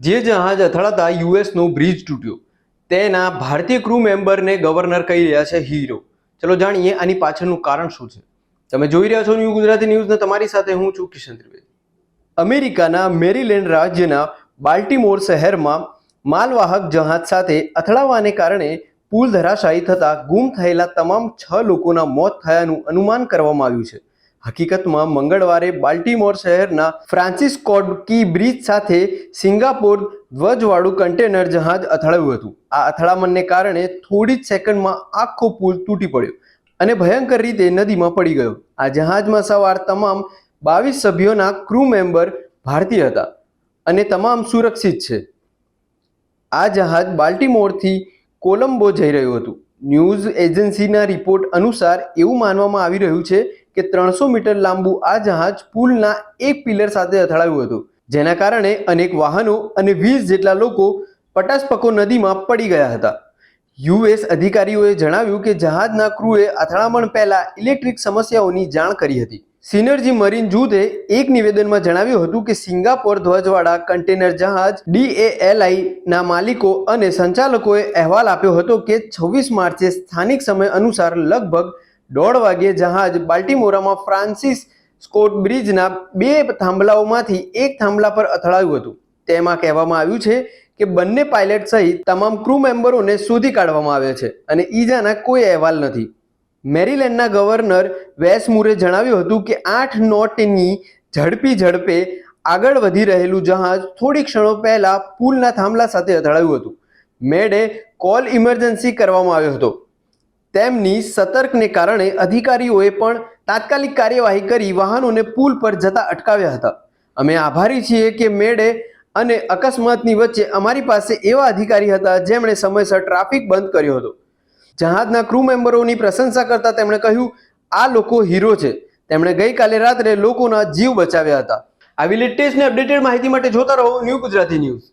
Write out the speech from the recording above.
જે જહાજ અથડાતા યુએસનો બ્રિજ તૂટ્યો. તેના ભારતીય ક્રૂ મેમ્બરને ગવર્નર કહી રહ્યા છે હીરો ચલો જાણીએ આની પાછળનું કારણ શું છે. તમે જોઈ રહ્યા છો ન્યૂ ગુજરાતી ન્યૂઝને તમારી સાથે હું છું કિશન ત્રિવેદી. અમેરિકાના મેરીલેન્ડ રાજ્યના બાલ્ટીમોર શહેરમાં માલવાહક જહાજ સાથે અથડાવાને કારણે પુલ ધરાશાયી થતા ગુમ થયેલા તમામ છ લોકોના મોત થયાનું અનુમાન કરવામાં આવ્યું છે. હકીકતમાં મંગળવારે બાલ્ટીમોર શહેરના ફ્રાન્સિસ કોડ કી બ્રિજ સાથે સિંગાપોર ધ્વજવાળું કન્ટેનર જહાજ અથડાયું હતું. આ અથડામણને કારણે થોડી જ સેકન્ડમાં આખો પુલ તૂટી પડ્યો અને ભયંકર રીતે નદીમાં પડી ગયો. આ જહાજમાં સવાર તમામ બાવીસ સભ્યોના ક્રૂ મેમ્બર ભારતીય હતા અને તમામ સુરક્ષિત છે. આ જહાજ બાલ્ટીમોરથી કોલંબો જઈ રહ્યું હતું. ન્યૂઝ એજન્સીના રિપોર્ટ અનુસાર એવું માનવામાં આવી રહ્યું છે કે ત્રણસો મીટર લાંબુ આ જહાજ પુલના એક પિલર સાથે અથડાયું હતું, જેના કારણે અનેક વાહનો અને વીસ જેટલા લોકો પટાસપકો નદીમાં પડી ગયા હતા. યુએસ અધિકારીઓએ જણાવ્યું કે જહાજના ક્રૂએ અથડામણ પહેલા ઇલેક્ટ્રિક સમસ્યાઓની જાણ કરી હતી. સિનર્જી મરીન જૂથે એક નિવેદનમાં જણાવ્યું હતું કે સિંગાપોર ધ્વજવાળા કન્ટેનર જહાજ ડીએએલઆઈના માલિકો અને સંચાલકોએ અહેવાલ આપ્યો હતો કે છવ્વીસ માર્ચે સ્થાનિક સમય અનુસાર લગભગ દોઢ વાગ્યે જહાજ બાલ્ટીમોરામાં ફ્રાન્સિસ સ્કોટ બ્રિજના બે થાંભલાઓમાંથી એક થાંભલા પર અથડાયું હતું. તેમાં કહેવામાં આવ્યું છે કે બંને પાયલટ સહિત તમામ ક્રૂ મેમ્બરોને શોધી કાઢવામાં આવ્યા છે અને ઈજાના કોઈ અહેવાલ નથી. મેરીલેન્ડના ગવર્નર વેસ મુરે જણાવ્યું હતું કે આઠ નોટની ઝડપી ઝડપે આગળ વધી રહેલું જહાજ થોડી ક્ષણો પહેલા પુલના થાંભલા સાથે અથડાયું હતું. મેડે કોલ ઇમરજન્સી કરવામાં આવ્યો હતો. તેમની સતર્કને કારણે અધિકારીઓએ પણ તાત્કાલિક કાર્યવાહી કરી વાહનોને પુલ પર જતા અટકાવ્યા હતા. અમે આભારી છીએ કે મેડે અને અકસ્માતની વચ્ચે અમારી પાસે એવા અધિકારી હતા જેમણે સમયસર ટ્રાફિક બંધ કર્યો હતો. જહાજના ક્રૂ મેમ્બરોની પ્રશંસા કરતા તેમણે કહ્યું, આ લોકો હીરો છે. તેમણે ગઈકાલે રાત્રે લોકોના જીવ બચાવ્યા હતા. આવી લેટેસ્ટ અપડેટેડ માહિતી માટે જોતા રહો ન્યૂ ગુજરાતી ન્યૂઝ.